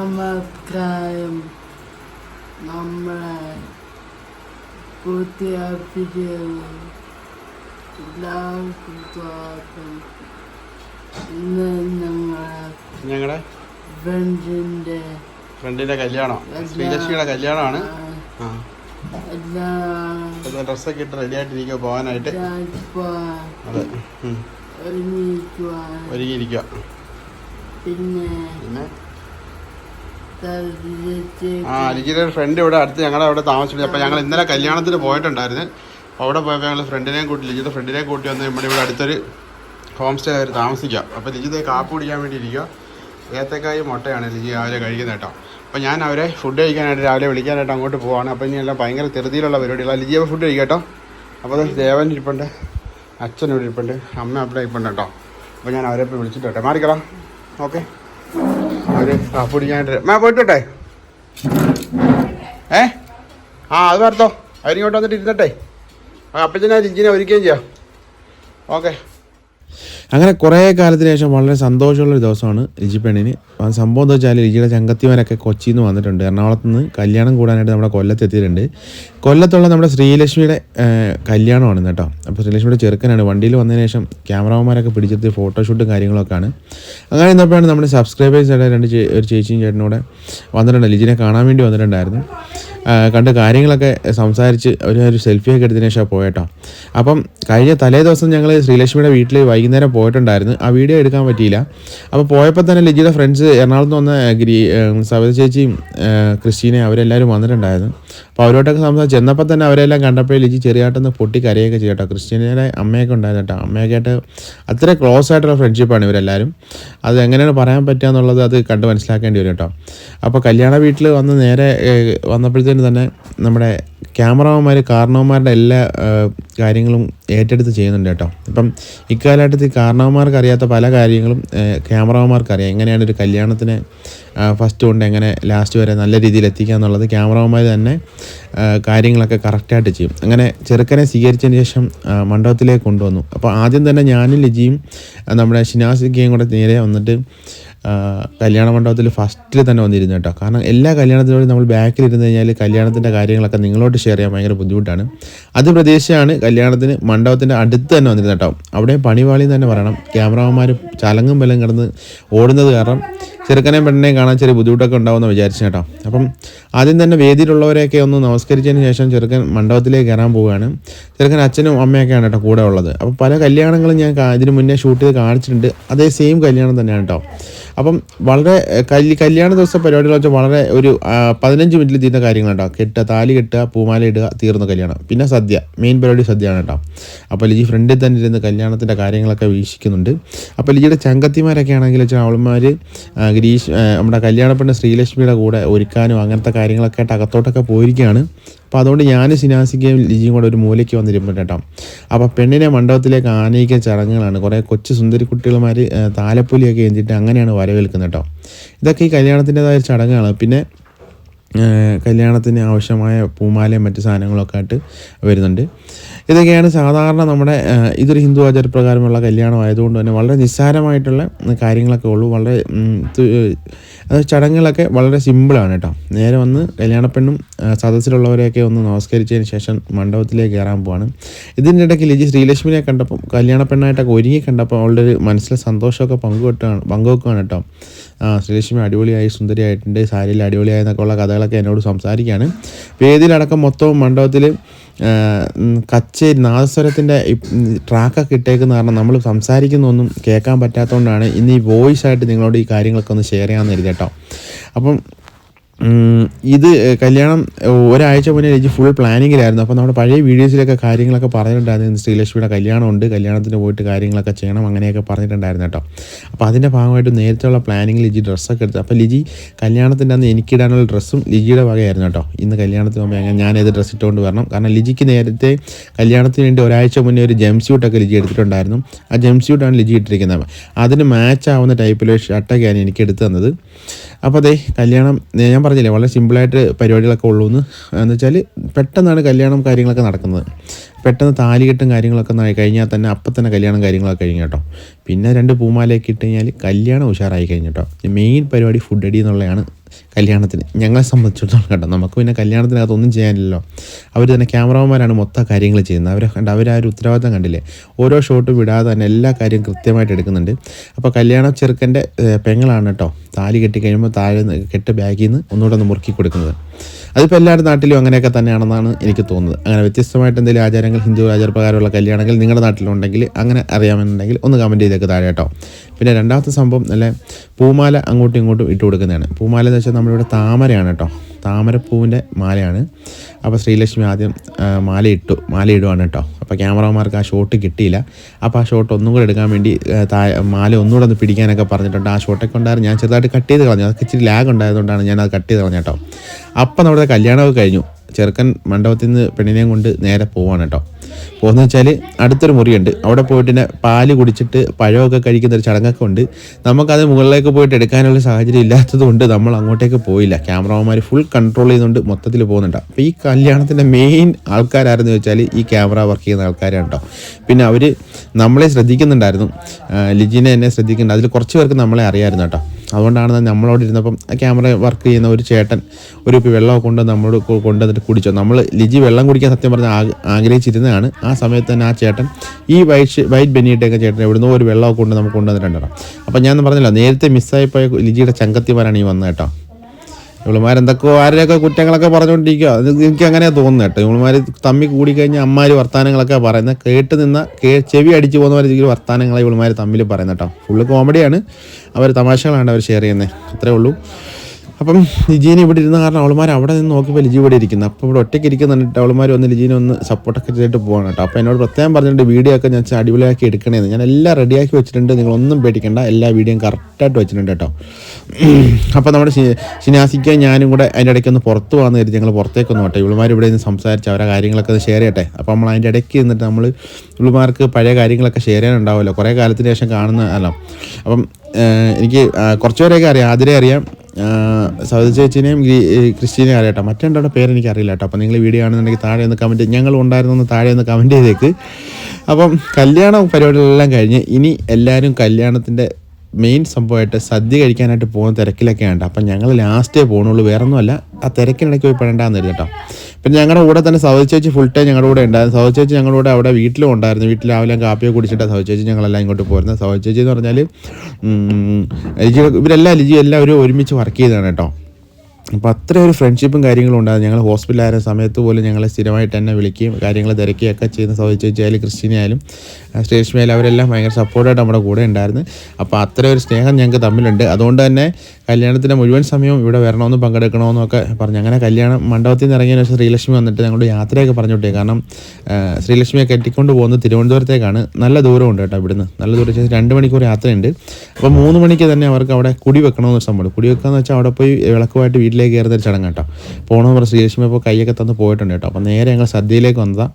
നമസ്കാരം നമ്മളെ പുതിയ വീഡിയോയിൽ എല്ലാവർക്കും സ്വാഗതം ഇന്ന് ഞങ്ങളെ ഞങ്ങളുടെ ഫ്രണ്ടിന്റെ ഫ്രണ്ടിന്റെ കല്യാണം ശ്രീലക്ഷ്മിയുടെ കല്യാണമാണ്. എല്ലാ ഡ്രസ്സൊക്കെ ഇട്ട് റെഡി ആയിട്ടിരിക്കുക പോകാനായിട്ട് അതെ. ഒരുങ്ങിയിരിക്കുക പിന്നെ പിന്നെ? ആ എനിക്കൊരു ഫ്രണ്ട് ഇവിടെ അടുത്ത് ഞങ്ങളുടെ അവിടെ താമസിച്ചു അപ്പോൾ ഞങ്ങൾ ഇന്നലെ കല്യാണത്തിന് പോയിട്ടുണ്ടായിരുന്നു. അപ്പോൾ അവിടെ പോയപ്പോൾ ഞങ്ങൾ ഫ്രണ്ടിനെയും കൂട്ടി ലിജിയുടെ ഫ്രണ്ടിനെയും കൂട്ടി വന്ന് നമ്മുടെ ഇവിടെ അടുത്തൊരു ഹോം സ്റ്റേ അവർ താമസിക്കാം അപ്പോൾ ലിജിതെ കാപ്പ് കുടിക്കാൻ വേണ്ടി ഇരിക്കുക ഏത്തക്കായും മുട്ടയാണ് ലിജി രാവിലെ കഴിക്കുന്നത് കേട്ടോ. അപ്പോൾ ഞാൻ അവരെ ഫുഡ് കഴിക്കാനായിട്ട് രാവിലെ വിളിക്കാനായിട്ട് അങ്ങോട്ട് പോവാണ്. അപ്പോൾ ഇനി എല്ലാം ഭയങ്കര തെറുതിയിലുള്ള പരിപാടികളാണ് ലിജി അപ്പോൾ ഫുഡ് കഴിക്കാം കേട്ടോ അപ്പോൾ ദേവൻ ഇരിപ്പുണ്ട് അച്ഛൻ ഇരിപ്പുണ്ട് അമ്മ അവിടെ ഇരിപ്പുണ്ട് കേട്ടോ. അപ്പോൾ ഞാൻ അവരെ ഇപ്പോൾ വിളിച്ചിട്ട് കേട്ടോ മാറിക്കളാം ഓക്കെ കാപ്പ് ഞാൻ മാ പോയിട്ടോട്ടെ ഏ? ആ അത് വരത്തോ. അവരിങ്ങോട്ട് വന്നിട്ട് ഇരുന്നട്ടെ. അപ്പച്ചനെ ലിഞ്ചിനെ ഒരുക്കുകയും ചെയ്യാം. ഓക്കെ. അങ്ങനെ കുറേ കാലത്തിന് ശേഷം വളരെ സന്തോഷമുള്ളൊരു ദിവസമാണ് ലിജി പെണ്ണിന്. സംഭവം എന്താ വെച്ചാൽ ലിജിയുടെ ചങ്കത്തിമാരൊക്കെ കൊച്ചിയിൽ നിന്ന് വന്നിട്ടുണ്ട്. എറണാകുളത്ത് നിന്ന് കല്യാണം കൂടാനായിട്ട് നമ്മുടെ കൊല്ലത്ത് എത്തിയിട്ടുണ്ട് കൊല്ലത്തുള്ള നമ്മുടെ ശ്രീലക്ഷ്മിയുടെ കല്യാണമാണ് കേട്ടോ. അപ്പോൾ ശ്രീലക്ഷ്മിയുടെ ചെറുക്കനാണ്. വണ്ടിയിൽ വന്നതിന് ശേഷം ക്യാമറമാരൊക്കെ പിടിച്ചെടുത്ത് ഫോട്ടോഷൂട്ടും കാര്യങ്ങളൊക്കെ ആണ് അങ്ങനെ ഇന്നപ്പോഴാണ് നമ്മുടെ സബ്സ്ക്രൈബേഴ്സായിട്ട് രണ്ട് ഒരു ചേച്ചിയും ചേട്ടനൂടെ വന്നിട്ടുണ്ട്. ലിജിനെ കാണാൻ വേണ്ടി വന്നിട്ടുണ്ടായിരുന്നു. കണ്ട് കാര്യങ്ങളൊക്കെ സംസാരിച്ച് ഒരു ഒരു സെൽഫിയൊക്കെ എടുത്തതിന് ശേഷം പോയേട്ടോ അപ്പം കഴിഞ്ഞ തലേ ദിവസം ഞങ്ങൾ ശ്രീലക്ഷ്മിയുടെ വീട്ടിൽ വൈകുന്നേരം പോയിട്ടുണ്ടായിരുന്നു. ആ വീഡിയോ എടുക്കാൻ പറ്റിയില്ല. അപ്പോൾ പോയപ്പോൾ തന്നെ ലിജിയുടെ ഫ്രണ്ട്സ് എറണാകുളത്ത് വന്ന ഗിരി സവിത ചേച്ചിയും ക്രിസ്റ്റീനെ അവരെല്ലാവരും വന്നിട്ടുണ്ടായിരുന്നു. അപ്പോൾ അവരോട്ടൊക്കെ സംസാരിച്ച് ചെന്നപ്പോൾ തന്നെ അവരെല്ലാം കണ്ടപ്പോൾ ലിജി ചെറിയായിട്ടൊന്ന് പൊട്ടി കരയൊക്കെ ചെയ്യട്ടോ ക്രിസ്റ്റീനയുടെ അമ്മയൊക്കെ ഉണ്ടായിരുന്നു കേട്ടോ. അമ്മയൊക്കെ ആയിട്ട് അത്ര ക്ലോസ് ആയിട്ടുള്ള ഫ്രണ്ട്ഷിപ്പാണ് ഇവരെല്ലാവരും അത് എങ്ങനെയാണ് പറയാൻ പറ്റുക എന്നുള്ളത് അത് കണ്ട് മനസ്സിലാക്കേണ്ടി വരും കേട്ടോ. അപ്പോൾ കല്യാണ വീട്ടിൽ വന്ന് നേരെ വന്നപ്പോഴത്തേന് തന്നെ നമ്മുടെ ക്യാമറമാന്മാർ കാരണവന്മാരുടെ എല്ലാ കാര്യങ്ങളും ഏറ്റെടുത്ത് ചെയ്യുന്നുണ്ട് കേട്ടോ. ഇപ്പം ഇക്കാലഘട്ടത്തിൽ കാരണവന്മാർക്ക് അറിയാത്ത പല കാര്യങ്ങളും ക്യാമറമാർക്ക് അറിയാം എങ്ങനെയാണ് ഒരു കല്യാണത്തിന് ഫസ്റ്റ് കൊണ്ട് എങ്ങനെ ലാസ്റ്റ് വരെ നല്ല രീതിയിൽ എത്തിക്കുക എന്നുള്ളത് ക്യാമറമാർ തന്നെ കാര്യങ്ങളൊക്കെ കറക്റ്റായിട്ട് ചെയ്യും. അങ്ങനെ ചെറുക്കനെ സ്വീകരിച്ചതിന് ശേഷം മണ്ഡപത്തിലേക്ക് കൊണ്ടുവന്നു. അപ്പോൾ ആദ്യം തന്നെ ഞാനും ലിജിയും നമ്മുടെ ഷിനാസിക്കയും കൂടെ നേരെ വന്നിട്ട് കല്യാണ മണ്ഡപത്തിൽ ഫസ്റ്റിൽ തന്നെ വന്നിരുന്നു കേട്ടോ. കാരണം എല്ലാ കല്യാണത്തിനോടും നമ്മൾ ബാക്കിൽ ഇരുന്ന് കഴിഞ്ഞാൽ കല്യാണത്തിന്റെ കാര്യങ്ങളൊക്കെ നിങ്ങളോട് ഷെയർ ചെയ്യാൻ ഭയങ്കര ബുദ്ധിമുട്ടാണ്. അത് പ്രതീക്ഷയാണ് കല്യാണത്തിന് മണ്ഡപത്തിന്റെ അടുത്ത് തന്നെ വന്നിരുന്നു കേട്ടോ. അവിടെ പണിവാളി തന്നെ പറയണം ക്യാമറമാന്മാർ ചലങ്ങും ബലം കിടന്ന് ഓടുന്നത് കാരണം ചെറുക്കനെയും പെണ്ണിനെയും കാണാൻ ചെറിയ ബുദ്ധിമുട്ടൊക്കെ ഉണ്ടാവുമെന്ന് വിചാരിച്ചു കേട്ടോ. അപ്പം ആദ്യം തന്നെ വേദിയിലുള്ളവരെയൊക്കെ ഒന്ന് നമസ്കരിച്ചതിന് ശേഷം ചെറുക്കൻ മണ്ഡപത്തിലേക്ക് കയറാൻ പോവുകയാണ്. ചെറുക്കൻ അച്ഛനും അമ്മയൊക്കെയാണ് കേട്ടോ കൂടെ ഉള്ളത്. അപ്പോൾ പല കല്യാണങ്ങളും ഞാൻ ഇതിന് മുന്നേ ഷൂട്ട് ചെയ്ത് കാണിച്ചിട്ടുണ്ട്. അതേ സെയിം കല്യാണം തന്നെയാണ് കേട്ടോ. അപ്പം വളരെ കല്യ കല്യാണ ദിവസ പരിപാടികൾ വെച്ചാൽ വളരെ ഒരു പതിനഞ്ച് മിനിറ്റിൽ തീരുന്ന കാര്യങ്ങളുണ്ടോ കെട്ടുക താലി കെട്ടുക പൂമാല ഇടുക തീർന്ന കല്യാണം. പിന്നെ സദ്യ മെയിൻ പരിപാടി സദ്യയാണ് കേട്ടോ. അപ്പോൾ ലിജി ഫ്രണ്ടിൽ തന്നെ ഇരുന്ന് കല്യാണത്തിന്റെ കാര്യങ്ങളൊക്കെ വീക്ഷിക്കുന്നുണ്ട്. അപ്പോൾ ലിജിയുടെ ചങ്കത്തിമാരൊക്കെ ആണെങ്കിൽ വെച്ചാൽ അവളുമാർ ഗിരീഷ് നമ്മുടെ കല്യാണപ്പെണ്ണ ശ്രീലക്ഷ്മിയുടെ കൂടെ ഒരുക്കാനും അങ്ങനത്തെ കാര്യങ്ങളൊക്കെ ആയിട്ട് അകത്തോട്ടൊക്കെ പോയിരിക്കുകയാണ്. അപ്പോൾ അതുകൊണ്ട് ഞാൻ സിനാസിക്കയും ലിജിയും കൂടെ ഒരു മൂലയ്ക്ക് വന്നിരുമ്പോൾ കേട്ടോ. അപ്പോൾ പെണ്ണിനെ മണ്ഡപത്തിലേക്ക് ആനയിക്കുന്ന ചടങ്ങുകളാണ്. കുറേ കൊച്ചു സുന്ദരി കുട്ടികളുമാർ താലപ്പൊലിയൊക്കെ എഴുതിയിട്ട് അങ്ങനെയാണ് വരവേൽക്കുന്നത് കേട്ടോ. ഇതൊക്കെ ഈ കല്യാണത്തിന്റെതായ ചടങ്ങുകളാണ് പിന്നെ കല്യാണത്തിന് ആവശ്യമായ പൂമാലയും മറ്റു സാധനങ്ങളൊക്കെ ആയിട്ട് വരുന്നുണ്ട്. ഇതൊക്കെയാണ് സാധാരണ നമ്മുടെ ഇതൊരു ഹിന്ദു ആചാരപ്രകാരമുള്ള കല്യാണം ആയതുകൊണ്ട് തന്നെ വളരെ നിസ്സാരമായിട്ടുള്ള കാര്യങ്ങളൊക്കെ ഉള്ളൂ. വളരെ ചടങ്ങുകളൊക്കെ വളരെ സിമ്പിളാണ് കേട്ടോ. നേരെ വന്ന് കല്യാണപ്പെണ്ണും സദസ്സിലുള്ളവരെയൊക്കെ ഒന്ന് നമസ്കരിച്ചതിന് ശേഷം മണ്ഡപത്തിലേക്ക് കയറാൻ പോവാണ്. ഇതിന്റെ ഇടയ്ക്ക് ലിജി ശ്രീലക്ഷ്മിനെ കണ്ടപ്പം കല്യാണപ്പെണ്ണായിട്ടൊക്കെ ഒരുങ്ങി കണ്ടപ്പോൾ അവളുടെ ഒരു മനസ്സിലെ സന്തോഷമൊക്കെ പങ്കുവെട്ടാണ് പങ്കുവെക്കുകയാണ് കേട്ടോ. ശ്രീലക്ഷ്മി അടിപൊളിയായി സുന്ദരിയായിട്ടുണ്ട് സാരിയിൽ അടിപൊളിയായി എന്നൊക്കെ ഉള്ള കഥകളൊക്കെ എന്നോട് സംസാരിക്കുകയാണ്. വേദിയിലടക്കം മൊത്തവും മണ്ഡപത്തിൽ കച്ചേരി നാദസ്വരത്തിന്റെ ട്രാക്കൊക്കെ ഇട്ടേക്കുന്ന കാരണം നമ്മൾ സംസാരിക്കുന്നൊന്നും കേൾക്കാൻ പറ്റാത്തതുകൊണ്ടാണ് ഇന്ന് ഈ വോയിസ് ആയിട്ട് നിങ്ങളോട് ഈ കാര്യങ്ങളൊക്കെ ഒന്ന് ഷെയർ ചെയ്യാമെന്ന് കരുതി കേട്ടോ. അപ്പം ഇത് കല്യാണം ഒരാഴ്ച മുന്നേ എനിക്ക് ഫുൾ പ്ലാനിങ്ങിലായിരുന്നു അപ്പോൾ നമ്മുടെ പഴയ വീഡിയോസിലൊക്കെ കാര്യങ്ങളൊക്കെ പറഞ്ഞിട്ടുണ്ടായിരുന്നു. ശ്രീലക്ഷ്മിയുടെ കല്യാണമുണ്ട് കല്യാണത്തിന് പോയിട്ട് കാര്യങ്ങളൊക്കെ ചെയ്യണം അങ്ങനെയൊക്കെ പറഞ്ഞിട്ടുണ്ടായിരുന്നു കേട്ടോ. അപ്പോൾ അതിന്റെ ഭാഗമായിട്ട് നേരത്തെയുള്ള പ്ലാനിങ്ങിൽ ലിജി ഡ്രസ്സൊക്കെ എടുത്തു അപ്പോൾ ലിജി കല്യാണത്തിന്റെ അന്ന് എനിക്കിടാനുള്ള ഡ്രസ്സും ലിജിയുടെ വകയായിരുന്നു കേട്ടോ. ഇന്ന് കല്യാണത്തിന് മുമ്പ് ഞാൻ ഞാനേത് ഡ്രസ്സ് ഇട്ടുകൊണ്ട് വരണം. കാരണം ലിജിക്ക് നേരത്തെ കല്യാണത്തിന് വേണ്ടി ഒരാഴ്ച മുന്നേ ഒരു ജംപ് സ്യൂട്ടൊക്കെ ലിജി എടുത്തിട്ടുണ്ടായിരുന്നു. ആ ജംപ് സ്യൂട്ടാണ് ലിജി ഇട്ടിരിക്കുന്നത്. അതിന് മാച്ച് ആവുന്ന ടൈപ്പിലെ ഷർട്ടൊക്കെയാണ് എനിക്ക് എടുത്തു തന്നത്. അപ്പോൾ അതെ കല്യാണം ഞാൻ പറഞ്ഞില്ലേ വളരെ സിമ്പിളായിട്ട് പരിപാടികളൊക്കെ ഉള്ളൂ എന്ന് എന്ന് വെച്ചാൽ പെട്ടെന്നാണ് കല്യാണം കാര്യങ്ങളൊക്കെ നടക്കുന്നത്. പെട്ടെന്ന് താലികെട്ടും കാര്യങ്ങളൊക്കെ കഴിഞ്ഞാൽ തന്നെ അപ്പം തന്നെ കല്യാണം കാര്യങ്ങളൊക്കെ കഴിഞ്ഞു കേട്ടോ. പിന്നെ രണ്ട് പൂമാലയൊക്കെ ഇട്ട് കഴിഞ്ഞാൽ കല്യാണം ഉഷാറായി കഴിഞ്ഞു കേട്ടോ മെയിൻ പരിപാടി ഫുഡ് അടി എന്നുള്ളതാണ് കല്യാണത്തിന്. ഞങ്ങളെ സംബന്ധിച്ചിടത്തോളം കേട്ടോ നമുക്ക് പിന്നെ കല്യാണത്തിനകത്ത് ഒന്നും ചെയ്യാനില്ലല്ലോ. അവർ തന്നെ ക്യാമറമാരാണ് മൊത്തം കാര്യങ്ങൾ ചെയ്യുന്നത്. അവരെ കണ്ട് അവർ ആ ഒരു ഉത്തരവാദിത്തം കണ്ടില്ലേ? ഓരോ ഷോട്ടും വിടാതെ തന്നെ എല്ലാ കാര്യവും കൃത്യമായിട്ട് എടുക്കുന്നുണ്ട്. അപ്പോൾ കല്യാണ ചെറുക്കന്റെ പെങ്ങളാണ് കേട്ടോ താലി കെട്ടി കഴിയുമ്പോൾ താഴെ കെട്ട് ബാഗിൽ നിന്ന് ഒന്നുകൂടെ ഒന്ന് മുറുക്കി കൊടുക്കുന്നത്. അതിപ്പോൾ എല്ലാവരുടെ നാട്ടിലും അങ്ങനെയൊക്കെ തന്നെയാണെന്നാണ് എനിക്ക് തോന്നുന്നത്. അങ്ങനെ വ്യത്യസ്തമായിട്ട് എന്തെങ്കിലും ആചാരങ്ങൾ ഹിന്ദു ആചാരപ്രകാരമുള്ള കല്യാണങ്ങൾ നിങ്ങളുടെ നാട്ടിലുണ്ടെങ്കിൽ അങ്ങനെ അറിയാമെന്നുണ്ടെങ്കിൽ ഒന്ന് കമന്റ് ചെയ്തേക്ക് താഴെ കേട്ടോ. പിന്നെ രണ്ടാമത്തെ സംഭവം നല്ല പൂമാല അങ്ങോട്ടും ഇങ്ങോട്ടും ഇട്ട് കൊടുക്കുന്നതാണ്. പൂമാല എന്ന് വെച്ചാൽ നമ്മളിവിടെ താമരയാണ് കേട്ടോ. താമരപ്പൂവിന്റെ മാലയാണ്. അപ്പോൾ ശ്രീലക്ഷ്മി ആദ്യം മാല ഇട്ടു മാല ഇടുവാണ് കേട്ടോ. അപ്പോൾ ക്യാമറമാർക്ക് ആ ഷോട്ട് കിട്ടിയില്ല. അപ്പോൾ ആ ഷോട്ട് ഒന്നും കൂടെ എടുക്കാൻ വേണ്ടി മാല ഒന്നുകൂടെ ഒന്ന് പിടിക്കാനൊക്കെ പറഞ്ഞിട്ടുണ്ട്. ആ ഷോട്ടൊക്കെ ഉണ്ടായിരുന്നു. ഞാൻ ചെറുതായിട്ട് കട്ട് ചെയ്ത് കളഞ്ഞു. അതൊക്കെ ഇച്ചിരി ലാഗ് ഉണ്ടായതുകൊണ്ടാണ് ഞാൻ അത് കട്ട് ചെയ്ത് കളഞ്ഞു കേട്ടോ. അപ്പം നമ്മുടെ കല്യാണമൊക്കെ കഴിഞ്ഞു. ചെറുക്കൻ മണ്ഡപത്തിൽ നിന്ന് പെണ്ണിനെയും കൊണ്ട് നേരെ പോവാണ് കേട്ടോ. പോകുന്നത് വെച്ചാൽ അടുത്തൊരു മുറിയുണ്ട്. അവിടെ പോയിട്ട് പിന്നെ പാൽ കുടിച്ചിട്ട് പഴമൊക്കെ കഴിക്കുന്ന ഒരു ചടങ്ങൊക്കെ ഉണ്ട്. നമുക്കത് മുകളിലേക്ക് പോയിട്ട് എടുക്കാനുള്ള സാഹചര്യം ഇല്ലാത്തതുകൊണ്ട് നമ്മൾ അങ്ങോട്ടേക്ക് പോയില്ല. ക്യാമറമാർ ഫുൾ കൺട്രോൾ ചെയ്യുന്നുണ്ട്. മൊത്തത്തിൽ പോകുന്നുണ്ട്. അപ്പോൾ ഈ കല്യാണത്തിന്റെ മെയിൻ ആൾക്കാരായിരുന്നു വെച്ചാൽ ഈ ക്യാമറ വർക്ക് ചെയ്യുന്ന ആൾക്കാരാണ് കേട്ടോ പിന്നെ അവർ നമ്മളെ ശ്രദ്ധിക്കുന്നുണ്ടായിരുന്നു. ലിജിനെ എന്നെ ശ്രദ്ധിക്കുന്നുണ്ട്. അതിൽ കുറച്ച് പേർക്ക് നമ്മളെ അറിയാമായിരുന്നു കേട്ടോ അതുകൊണ്ടാണ് നമ്മളോട് ഇരുന്നപ്പം ക്യാമറ വർക്ക് ചെയ്യുന്ന ഒരു ചേട്ടൻ ഒരു വെള്ളമൊക്കെ കൊണ്ട് നമ്മളോട് കൊണ്ടുവന്നിട്ട് കുടിച്ചു. നമ്മൾ ലിജി വെള്ളം കുടിക്കാൻ സത്യം പറഞ്ഞാൽ ആഗ്ര- ആഗ്രഹിച്ചിരുന്നതാണ്. ആ സമയത്ത് തന്നെ ആ ചേട്ടൻ ഈ വൈറ്റ് വൈറ്റ് ബെന്നിയിട്ടൊക്കെ ചേട്ടൻ എവിടുന്നോ ഒരു വെള്ളമൊക്കെ കൊണ്ട് നമുക്ക് കൊണ്ടുവന്നിട്ടുണ്ടോ അപ്പം ഞാൻ പറഞ്ഞല്ലോ നേരത്തെ മിസ്സായിപ്പോയ ലിജിയുടെ ചങ്കത്തിമാരാണ് ഈ വന്നത് കേട്ടോ. ഇവളുമാർ എന്തൊക്കെയോ ആരുടെയൊക്കെ കുറ്റങ്ങളൊക്കെ പറഞ്ഞുകൊണ്ടിരിക്കുക എനിക്ക് അങ്ങനെയാണ് തോന്നുന്നത് കേട്ടോ. ഇവളുമാർ തമ്മി കൂടിക്കഴിഞ്ഞാൽ അമ്മമാർ വർത്തമാനങ്ങളൊക്കെ പറയുന്നത് കേട്ട് നിന്ന കേ ചെവി അടിച്ചു പോകുന്ന രീതിയിൽ വർത്താനങ്ങളെ ഇവളുമാർ തമ്മിൽ പറയുന്നത് കേട്ടോ. ഫുള്ള് കോമഡിയാണ് അവർ തമാശകളാണ് അവർ ഷെയർ ചെയ്യുന്നത് അത്രേ ഉള്ളൂ. അപ്പം ലിജീനെ ഇവിടെ ഇരുന്ന കാരണം അവളുമാർ അവിടെ നിന്ന് നോക്കിയപ്പോൾ ലിജി ഇവിടെ ഇരിക്കുന്നത് അപ്പോൾ ഇവിടെ ഒറ്റയ്ക്ക് ഇരിക്കുന്നുണ്ട്. അവളുമാർ വന്ന് ലിജീനെ ഒന്ന് സപ്പോർട്ടൊക്കെ ചെയ്തിട്ട് പോകണം കേട്ടോ. അപ്പോൾ എന്നോട് പ്രത്യേകം പറഞ്ഞിട്ടുണ്ട് വീഡിയോ ഒക്കെ ഞാൻ അടിപൊളിയാക്കി എടുക്കണേന്ന്. ഞാൻ എല്ലാം റെഡിയാക്കി വെച്ചിട്ടുണ്ട്. നിങ്ങളൊന്നും പേടിക്കേണ്ട. എല്ലാ വീഡിയോയും കറക്റ്റായിട്ട് വെച്ചിട്ടുണ്ട് കേട്ടോ. അപ്പോൾ നമ്മുടെ ശിനാസിക്ക ഞാനും കൂടെ അതിന്റെ ഇടയ്ക്ക് ഒന്ന് പുറത്ത് പോകാമെന്ന് കരുതി ഞങ്ങൾ പുറത്തേക്കൊന്നും കേട്ടോ. ഇവളുമാർ ഇവിടെ നിന്ന് സംസാരിച്ച് അവരെ കാര്യങ്ങളൊക്കെ ഒന്ന് ഷെയർ ചെയ്യട്ടെ. അപ്പോൾ നമ്മൾ അതിന്റെ ഇടയ്ക്ക് നിന്നിട്ട് നമ്മൾ ഇവളുമാർക്ക് പഴയ കാര്യങ്ങളൊക്കെ ഷെയർ ചെയ്യാനുണ്ടാവുമല്ലോ കുറേ കാലത്തിന് ശേഷം കാണുന്ന അല്ല. അപ്പം എനിക്ക് കുറച്ചുപേരെയൊക്കെ കുറച്ച് പേരെയൊക്കെ അറിയാം. ആതിരെ അറിയാം. സൗദി ചേച്ചിനെയും ക്രിസ്റ്റീനെയും അറിയാട്ടോ. കേട്ടോ മറ്റേ പേര് എനിക്ക് അറിയില്ല കേട്ടോ. അപ്പോൾ നിങ്ങൾ വീഡിയോ ആണെന്നുണ്ടെങ്കിൽ താഴെ ഒന്ന് കമന്റ് ഞങ്ങൾ ഉണ്ടായിരുന്നു താഴെ ഒന്ന് കമന്റ് ചെയ്തേക്ക്. അപ്പം കല്യാണ പരിപാടികളെല്ലാം കഴിഞ്ഞ് ഇനി എല്ലാവരും കല്യാണത്തിന്റെ മെയിൻ സംഭവമായിട്ട് സദ്യ കഴിക്കാനായിട്ട് പോകുന്ന തിരക്കിലൊക്കെ ഉണ്ട് അപ്പം ഞങ്ങൾ ലാസ്റ്റേ പോകണുള്ളൂ വേറെ ഒന്നുമല്ല ആ തിരക്കിനിടയ്ക്ക് പോയി പെടേണ്ടെന്ന് കേട്ടോ. പിന്നെ ഞങ്ങളുടെ കൂടെ തന്നെ സൗദി ചേച്ചി ഫുൾ ടൈം ഞങ്ങളുടെ കൂടെ ഉണ്ടായിരുന്നു. സൗദി ചേച്ചി ഞങ്ങളുടെ കൂടെ അവിടെ വീട്ടിലും ഉണ്ടായിരുന്നു. വീട്ടിൽ രാവിലെ കാപ്പിയൊക്കെ കുടിച്ചിട്ടാണ് സൗദി ചേച്ചി ഞങ്ങളെല്ലാം ഇങ്ങോട്ട് പോരുന്നത്. സൗദി ചേച്ചി എന്ന് പറഞ്ഞാൽ ഇവരെല്ലാം ലിജി എല്ലാവരും ഒരുമിച്ച് വർക്ക് ചെയ്തതാണ് കേട്ടോ. അപ്പോൾ അത്ര ഒരു ഫ്രണ്ട്ഷിപ്പും കാര്യങ്ങളും ഉണ്ടായിരുന്നു. ഞങ്ങൾ ഹോസ്പിറ്റലായ സമയത്ത് പോലും ഞങ്ങളെ സ്ഥിരമായിട്ട് തന്നെ വിളിക്കുകയും കാര്യങ്ങൾ തിരക്കുകയൊക്കെ ചെയ്യുന്ന സൗദി ചേച്ചി ആയാലും ക്രിസ്ത്യനെ ആയാലും സ്റ്റേഷൻ അവരെല്ലാം ഭയങ്കര സപ്പോർട്ടായിട്ട് നമ്മുടെ കൂടെ ഉണ്ടായിരുന്നു. അപ്പോൾ അത്ര ഒരു സ്നേഹം ഞങ്ങൾക്ക് തമ്മിലുണ്ട്. അതുകൊണ്ട് തന്നെ കല്യാണത്തിന്റെ മുഴുവൻ സമയവും ഇവിടെ വരണമെന്നും പങ്കെടുക്കണമെന്നൊക്കെ പറഞ്ഞു. അങ്ങനെ കല്യാണം മണ്ഡപത്തിൽ നിന്ന് ഇറങ്ങിയതിന് ശേഷം ശ്രീലക്ഷ്മി വന്നിട്ട് ഞങ്ങളുടെ യാത്രയൊക്കെ പറഞ്ഞു വിട്ടേ. കാരണം ശ്രീലക്ഷ്മിയെ കെട്ടിക്കൊണ്ട് പോകുന്നത് തിരുവനന്തപുരത്തേക്കാണ്. നല്ല ദൂരമുണ്ട് കേട്ടോ ഇവിടുന്ന്. നല്ല ദൂരം വെച്ചാൽ രണ്ട് മണിക്കൂർ യാത്രയുണ്ട്. അപ്പോൾ മൂന്ന് മണിക്ക് തന്നെ അവർക്ക് അവിടെ കുടി വെക്കണമെന്ന് സംഭവം കുടി വെക്കുക എന്ന് വെച്ചാൽ അവിടെ പോയി വിളക്കുമായിട്ട് വീട്ടിലേക്ക് കയറുന്ന ഒരു ചടങ്ങ് കേട്ടോ. പോകണമെന്ന് പറഞ്ഞ് ശ്രീലക്ഷ്മി അപ്പോൾ കൈയൊക്കെ തന്ന് പോയിട്ടുണ്ട് കേട്ടോ. അപ്പോൾ നേരെ ഞങ്ങൾ സദ്യയിലേക്ക് വന്നതാണ്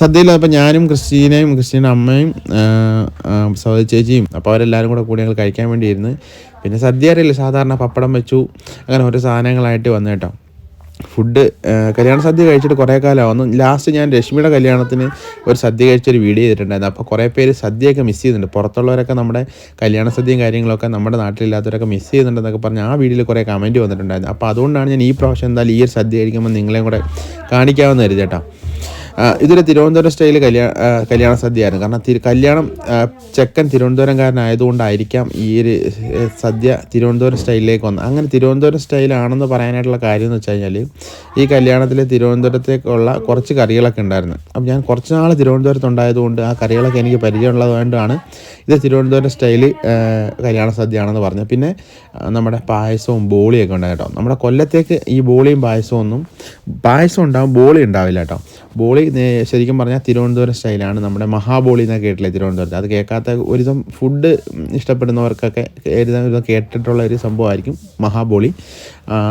സദ്യയിൽ അപ്പോൾ ഞാനും ക്രിസ്റ്റീനയും ക്രിസ്റ്റീന്റെ അമ്മയും സഹോദരി ചേച്ചിയും അപ്പോൾ അവരെല്ലാവരും കൂടെ കൂടി ഞങ്ങൾ കഴിക്കാൻ വേണ്ടിയിരുന്നു പിന്നെ സദ്യ അറിയില്ല? സാധാരണ പപ്പടം വെച്ചു അങ്ങനെ ഓരോ സാധനങ്ങളായിട്ട് വന്നു കേട്ടോ. ഫുഡ് കല്യാണ സദ്യ കഴിച്ചിട്ട് കുറേ കാലമാവുന്നു. ലാസ്റ്റ് ഞാൻ രശ്മിയുടെ കല്യാണത്തിന് ഒരു സദ്യ കഴിച്ചൊരു വീഡിയോ ചെയ്തിട്ടുണ്ടായിരുന്നു. അപ്പോൾ കുറേ പേര് സദ്യയൊക്കെ മിസ് ചെയ്യുന്നുണ്ട് പുറത്തുള്ളവരൊക്കെ നമ്മുടെ കല്യാണ സദ്യയും കാര്യങ്ങളൊക്കെ നമ്മുടെ നാട്ടിലില്ലാത്തവരൊക്കെ മിസ് ചെയ്യുന്നുണ്ടെന്നൊക്കെ പറഞ്ഞ് ആ വീഡിയോയിൽ കുറേ കമന്റ് വന്നിട്ടുണ്ടായിരുന്നു. അപ്പോൾ അതുകൊണ്ടാണ് ഞാൻ ഈ പ്രാവശ്യം എന്തായാലും ഈ ഒരു സദ്യ കഴിക്കുമ്പോൾ നിങ്ങളെയും കൂടെ കാണിക്കാമെന്ന് കരുതി കേട്ടോ ആ, ഇതൊരു തിരുവനന്തപുരം സ്റ്റൈൽ കല്യാണ കല്യാണ സദ്യയായിരുന്നു. കാരണം തിരു കല്യാണം ചെക്കൻ തിരുവനന്തപുരംകാരനായതുകൊണ്ടായിരിക്കാം ഈ ഒരു സദ്യ തിരുവനന്തപുരം സ്റ്റൈലിലേക്ക് വന്നത്. അങ്ങനെ തിരുവനന്തപുരം സ്റ്റൈലാണെന്ന് പറയാനായിട്ടുള്ള കാര്യം എന്ന് വെച്ച് കഴിഞ്ഞാൽ ഈ കല്യാണത്തിൽ തിരുവനന്തപുരത്തേക്കുള്ള കുറച്ച് കറികളൊക്കെ ഉണ്ടായിരുന്നു. അപ്പം ഞാൻ കുറച്ച് നാൾ തിരുവനന്തപുരത്ത് ഉണ്ടായതുകൊണ്ട് ആ കറികളൊക്കെ എനിക്ക് പരിചയമുള്ളതുകൊണ്ടാണ് ഇത് തിരുവനന്തപുരം സ്റ്റൈൽ കല്യാണ സദ്യയാണെന്ന് പറഞ്ഞത്. പിന്നെ നമ്മുടെ പായസവും ബോളിയൊക്കെ ഉണ്ടായി കേട്ടോ. നമ്മുടെ കൊല്ലത്തേക്ക് ഈ ബോളിയും പായസവും ഒന്നും പായസം ഉണ്ടാവും ബോളി ഉണ്ടാവില്ല കേട്ടോ. ബോളി ശരിക്കും പറഞ്ഞാൽ തിരുവനന്തപുരം സ്റ്റൈലാണ് നമ്മുടെ മഹാബോളി എന്നൊക്കെ കേട്ടില്ലേ തിരുവനന്തപുരത്ത്? അത് കേൾക്കാത്ത ഒരുവിധം ഫുഡ് ഇഷ്ടപ്പെടുന്നവർക്കൊക്കെ ഒരുവിധം കേട്ടിട്ടുള്ള ഒരു സംഭവമായിരിക്കും മഹാബോളി.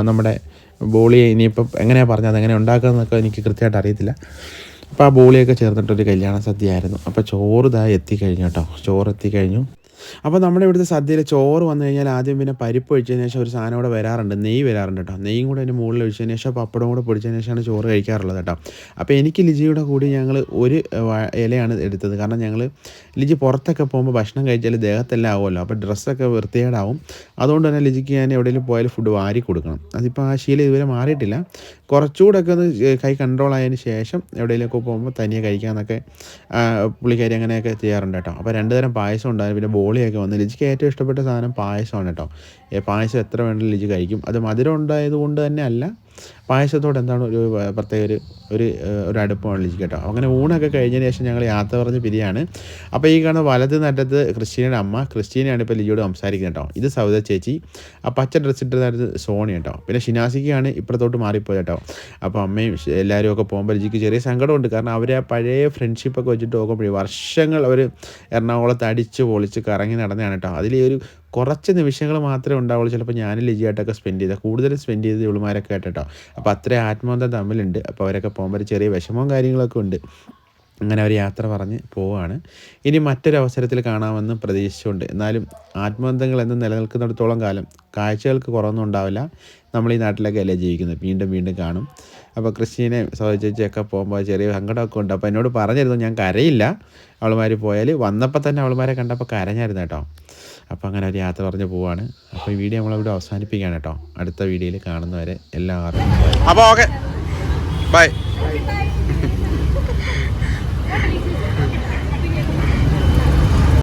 നമ്മുടെ ബോളി ഇനിയിപ്പം എങ്ങനെയാണ് പറഞ്ഞത് അതെങ്ങനെ ഉണ്ടാക്കുന്നതൊക്കെ എനിക്ക് കൃത്യമായിട്ട് അറിയത്തില്ല. അപ്പോൾ ആ ബോളിയൊക്കെ ചേർന്നിട്ടൊരു കല്യാണ സദ്യയായിരുന്നു. അപ്പോൾ ചോറ് ഇതായി എത്തിക്കഴിഞ്ഞു കേട്ടോ. ചോറ് എത്തിക്കഴിഞ്ഞു. അപ്പോൾ നമ്മുടെ ഇവിടുത്തെ സദ്യയിൽ ചോറ് വന്നു കഴിഞ്ഞാൽ ആദ്യം പിന്നെ പരിപ്പ് ഒഴിച്ചതിന് ശേഷം ഒരു സാധനം കൂടെ വരാറുണ്ട്. നെയ്യ് വരാറുണ്ട് കേട്ടോ. നെയ്യും കൂടെ അതിന്റെ മുകളിൽ ഒഴിച്ചതിന് ശേഷം പപ്പടം കൂടെ പൊടിച്ചതിന് ശേഷമാണ് ചോറ് കഴിക്കാറുള്ളത് കേട്ടോ. അപ്പോൾ എനിക്ക് ലിജിയുടെ കൂടി ഞങ്ങൾ ഒരു ഇലയാണ് എടുത്തത്. കാരണം ഞങ്ങൾ ലിജി പുറത്തൊക്കെ പോകുമ്പോൾ ഭക്ഷണം കഴിച്ചാൽ ദേഹത്തെല്ലാം ആവുമല്ലോ. അപ്പോൾ ഡ്രസ്സൊക്കെ വൃത്തികേടാവും. അതുകൊണ്ട് തന്നെ ലിജിക്ക് ഞാൻ എവിടെയെങ്കിലും പോയാലും ഫുഡ് വാരി കൊടുക്കണം. അതിപ്പോൾ ആ ശീലം ഇതുവരെ മാറിയിട്ടില്ല. കുറച്ചുകൂടെ ഒക്കെ ഒന്ന് കൈ കൺട്രോൾ ആയതിന് ശേഷം എവിടെയെങ്കിലുമൊക്കെ പോകുമ്പോൾ തനിയെ കഴിക്കാമെന്നൊക്കെ പുള്ളിക്കാരി അങ്ങനെയൊക്കെ ചെയ്യാറുണ്ട് കേട്ടോ. അപ്പോൾ രണ്ട് തരം പായസം ഉണ്ടായിരുന്നു. പിന്നെ ബോളിയൊക്കെ വന്നു. ലിജിക്ക് ഏറ്റവും ഇഷ്ടപ്പെട്ട സാധനം പായസമാണ് കേട്ടോ. പായസം എത്ര വേണമെങ്കിലും ലിജി കഴിക്കും. അത് മധുരം ഉണ്ടായത് കൊണ്ട് തന്നെ അല്ല പായസത്തോട് എന്താണ് ഒരു പ്രത്യേക ഒരു ഒരു ഒരു അടുപ്പമാണ് ലിജി കേട്ടോ. അങ്ങനെ ഊണൊക്കെ കഴിഞ്ഞതിന് ശേഷം ഞങ്ങൾ യാത്ര പറഞ്ഞ് പിരിയാണ്. അപ്പോൾ ഈ കാണുന്ന വലത് നട്ടത്ത് ക്രിസ്റ്റീനയുടെ അമ്മ ക്രിസ്റ്റീനയാണ് ഇപ്പോൾ ലിജിയോട് സംസാരിക്കുന്നത് കേട്ടോ. ഇത് സൗദ ചേച്ചി. ആ പച്ച ഡ്രസ്സ് ഇട്ടതായിരുന്നു സോണി കേട്ടോ. പിന്നെ ഷിനാസിക്കാണ് ഇപ്പുറത്തോട്ട് മാറിപ്പോയത് കേട്ടോ. അപ്പോൾ അമ്മയും എല്ലാവരും ഒക്കെ പോകുമ്പോൾ ലിജിക്ക് ചെറിയ സങ്കടമുണ്ട്. കാരണം അവർ ആ പഴയ ഫ്രണ്ട്ഷിപ്പൊക്കെ വെച്ചിട്ട് നോക്കുമ്പോഴേ വർഷങ്ങൾ അവർ എറണാകുളത്ത് അടിച്ച് പൊളിച്ച് കറങ്ങി നടന്നതാണ് കേട്ടോ. അതിൽ ഒരു കുറച്ച് നിമിഷങ്ങൾ മാത്രമേ ഉണ്ടാവുള്ളൂ. ചിലപ്പോൾ ഞാൻ ലിജിയായിട്ടൊക്കെ സ്പെൻഡ് ചെയ്തത് കൂടുതൽ സ്പെൻഡ് ചെയ്ത് ഇവളുമാരൊക്കെ ആയിട്ട് അപ്പോൾ അത്രയും ആത്മബന്ധം തമ്മിലുണ്ട്. അപ്പോൾ അവരൊക്കെ പോകുമ്പോൾ ചെറിയ വിഷമവും കാര്യങ്ങളൊക്കെ ഉണ്ട്. അങ്ങനെ അവർ യാത്ര പറഞ്ഞ് പോവുകയാണ് ഇനി മറ്റൊരു അവസരത്തിൽ കാണാമെന്ന് പ്രതീക്ഷിച്ചുകൊണ്ട്. എന്നാലും ആത്മബന്ധങ്ങൾ എന്ന് നിലനിൽക്കുന്നിടത്തോളം കാലം കാഴ്ചകൾക്ക് കുറവൊന്നും ഉണ്ടാവില്ല. നമ്മൾ ഈ നാട്ടിലൊക്കെ അല്ലേ ജീവിക്കുന്നത്? വീണ്ടും വീണ്ടും കാണും. അപ്പോൾ ക്രിസ്റ്റീനെ സഹോദരിച്ചൊക്കെ പോകുമ്പോൾ ചെറിയ സങ്കടമൊക്കെ ഉണ്ട്. അപ്പോൾ എന്നോട് പറഞ്ഞിരുന്നു ഞാൻ കരയില്ല. അവളുമാർ പോയാൽ വന്നപ്പോൾ തന്നെ അവളുമാരെ കണ്ടപ്പോൾ കരഞ്ഞായിരുന്നു കേട്ടോ. അപ്പോൾ അങ്ങനെ ഒരു യാത്ര പറഞ്ഞ് പോവാണ്. അപ്പോൾ ഈ വീഡിയോ നമ്മളിവിടെ അവസാനിപ്പിക്കുകയാണ് കേട്ടോ. അടുത്ത വീഡിയോയിൽ കാണുന്നവരെ എല്ലാവരും bye. അപ്പോൾ ഓക്കെ. ബൈ.